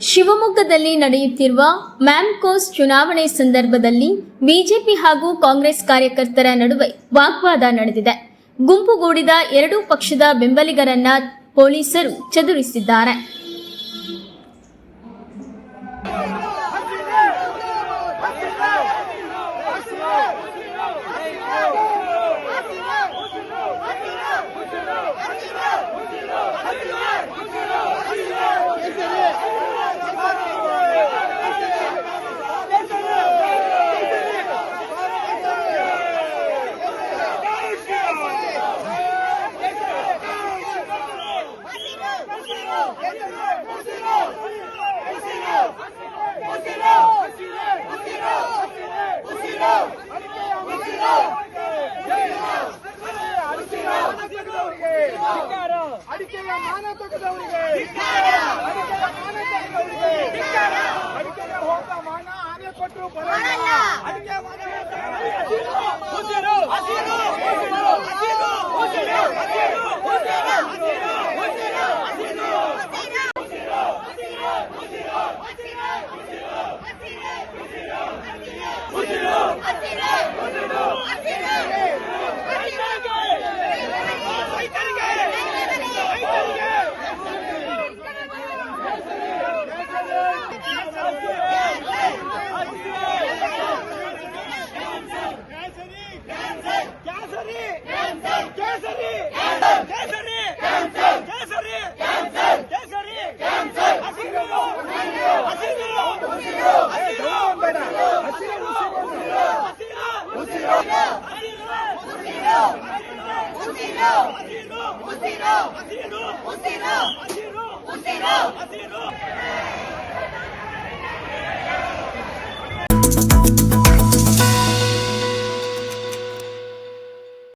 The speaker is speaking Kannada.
ಶಿವಮೊಗ್ಗದಲ್ಲಿ ನಡೆಯುತ್ತಿರುವ ಮ್ಯಾಮ್ಕೋಸ್ ಚುನಾವಣೆ ಸಂದರ್ಭದಲ್ಲಿ ಬಿಜೆಪಿ ಹಾಗೂ ಕಾಂಗ್ರೆಸ್ ಕಾರ್ಯಕರ್ತರ ನಡುವೆ ವಾಗ್ವಾದ ನಡೆದಿದೆ. ಗುಂಪುಗೂಡಿದ ಎರಡೂ ಪಕ್ಷದ ಬೆಂಬಲಿಗರನ್ನ ಪೊಲೀಸರು ಚದುರಿಸಿದ್ದಾರೆ. ಅಡಿಕೆಯ ಮಾನ ತೆಗೆದವರಿಗೆ